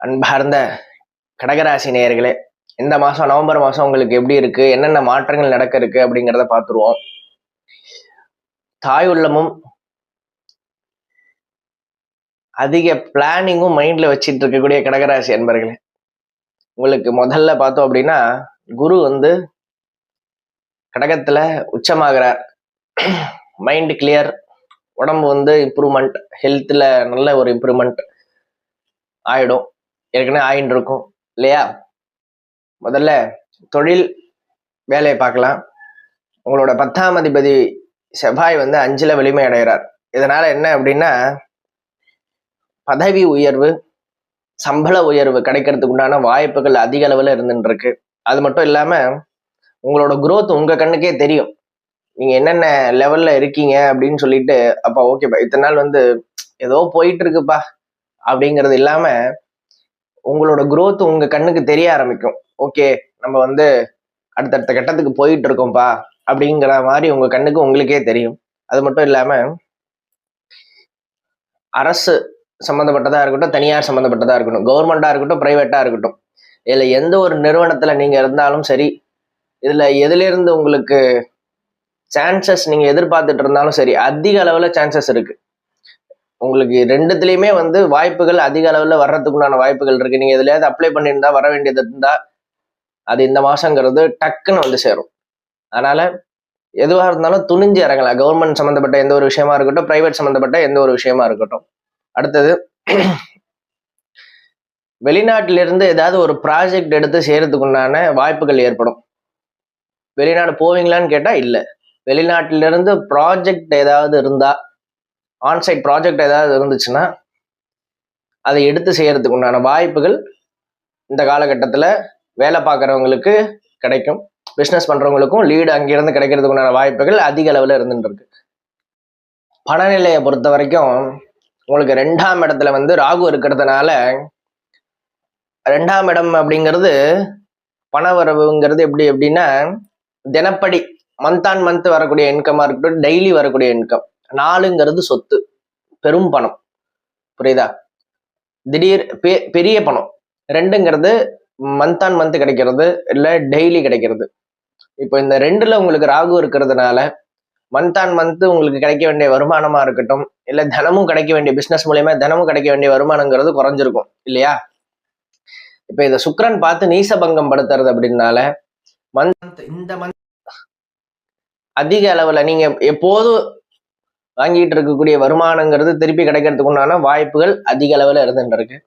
அன்பார்ந்த கடகராசி நேயர்களே இந்த மாதம் நவம்பர் மாதம் உங்களுக்கு எப்படி இருக்கு? என்னென்ன மாற்றங்கள் நடக்க இருக்கு? அப்படிங்கிறத பார்த்துருவோம். தாய் உள்ளமும் அதிக பிளானிங்கும் மைண்ட்ல வச்சிட்டு இருக்கக்கூடிய கடகராசி அன்பர்களே உங்களுக்கு முதல்ல பார்த்தோம் அப்படின்னா குரு வந்து கடகத்துல உச்சமாகிறார். மைண்ட் கிளியர் உடம்பு வந்து இம்ப்ரூவ்மெண்ட் ஹெல்த்தில் நல்ல ஒரு இம்ப்ரூவ்மெண்ட் ஆயிடும். ஏற்கனவே ஆயின்னு இருக்கும். இல்லையா? முதல்ல தொழில் வேலையை பார்க்கலாம். உங்களோட பத்தாம் அதிபதி செவ்வாய் வந்து அஞ்சில் வலிமை அடைகிறார். இதனால் என்ன அப்படின்னா பதவி உயர்வு சம்பள உயர்வு கிடைக்கிறதுக்கு உண்டான வாய்ப்புகள் அதிக அளவில் இருந்துட்டு அது மட்டும் இல்லாமல் உங்களோட குரோத் உங்கள் கண்ணுக்கே தெரியும். நீங்கள் என்னென்ன லெவலில் இருக்கீங்க அப்படின்னு சொல்லிட்டு அப்போ ஓகேப்பா இத்தனை நாள் வந்து ஏதோ போயிட்டு இருக்குப்பா அப்படிங்கிறது இல்லாமல் உங்களோட குரோத் உங்க கண்ணுக்கு தெரிய ஆரம்பிக்கும். ஓகே நம்ம வந்து அடுத்தடுத்த கட்டத்துக்கு போயிட்டு இருக்கோம்ப்பா அப்படிங்கிற மாதிரி உங்க கண்ணுக்கு உங்களுக்கே தெரியும். அது மட்டும் இல்லாம அரசு சம்மந்தப்பட்டதா இருக்கட்டும் தனியார் சம்மந்தப்பட்டதா இருக்கட்டும் கவர்மெண்டா இருக்கட்டும் பிரைவேட்டா இருக்கட்டும் இதுல எந்த ஒரு நிறுவனத்துல நீங்க இருந்தாலும் சரி இதுல எதுலேருந்து உங்களுக்கு சான்சஸ் நீங்க எதிர்பார்த்துட்டு இருந்தாலும் சரி அதிக அளவுல சான்சஸ் இருக்கு. உங்களுக்கு ரெண்டுத்துலேயுமே வந்து வாய்ப்புகள் அதிக அளவில் வர்றதுக்குண்டான வாய்ப்புகள் இருக்குது நீங்கள் எதுலையாவது அப்ளை பண்ணியிருந்தா வர வேண்டியது இருந்தால் அது இந்த மாதங்கிறது டக்குன்னு வந்து சேரும். அதனால் எதுவாக இருந்தாலும் துணிஞ்சு இறங்கலாம். கவர்மெண்ட் சம்மந்தப்பட்ட எந்த ஒரு விஷயமா இருக்கட்டும் ப்ரைவேட் சம்மந்தப்பட்ட எந்த ஒரு விஷயமா இருக்கட்டும். அடுத்தது வெளிநாட்டிலிருந்து ஏதாவது ஒரு ப்ராஜெக்ட் எடுத்து செய்கிறதுக்குண்டான வாய்ப்புகள் ஏற்படும். வெளிநாடு போவீங்களான்னு கேட்டால் இல்லை. வெளிநாட்டிலிருந்து ப்ராஜெக்ட் ஏதாவது இருந்தால் ஆன்சைட் ப்ராஜெக்ட் ஏதாவது இருந்துச்சுன்னா அதை எடுத்து செய்கிறதுக்கு உண்டான வாய்ப்புகள் இந்த காலகட்டத்தில் வேலை பார்க்குறவங்களுக்கு கிடைக்கும். பிஸ்னஸ் பண்ணுறவங்களுக்கும் லீடு அங்கேருந்து கிடைக்கிறதுக்கு உண்டான வாய்ப்புகள் அதிக அளவில் இருந்துட்டுருக்கு பணநிலையை பொறுத்த வரைக்கும் உங்களுக்கு ரெண்டாம் இடத்துல வந்து ராகு இருக்கிறதுனால ரெண்டாம் இடம் அப்படிங்கிறது பணவரவுங்கிறது எப்படி எப்படின்னா தினப்படி மந்த் ஆன் மந்த் வரக்கூடிய இன்கமாக இருக்கட்டும் டெய்லி வரக்கூடிய இன்கம் நாலுங்கிறது சொத்து பெரும் பணம். புரியுதா? திடீர் பெ- பெரிய பணம். ரெண்டுங்கிறது மந்த் ஆன் மந்த் கிடைக்கிறது இல்லை டெய்லி கிடைக்கிறது. இப்போ இந்த ரெண்டுல உங்களுக்கு ராகு இருக்கிறதுனால மந்த் ஆன் மந்த் உங்களுக்கு கிடைக்க வேண்டிய வருமானமா இருக்கட்டும் இல்லை தினமும் கிடைக்க வேண்டிய பிசினஸ் மூலியமா தினமும் கிடைக்க வேண்டிய வருமானங்கிறது குறைஞ்சிருக்கும் இல்லையா? இப்போ இதை சுக்கரன் பார்த்து நீசபங்கம் படுத்துறது அப்படின்னால மந்த் இந்த மந்த் அதிக அளவுல நீங்க எப்போதும் வாங்கிட்டு இருக்கக்கூடிய வருமானங்கிறது திருப்பி கிடைக்கிறதுக்கு உண்டான வாய்ப்புகள் அதிக அளவில் இருந்துட்டு இருக்கு.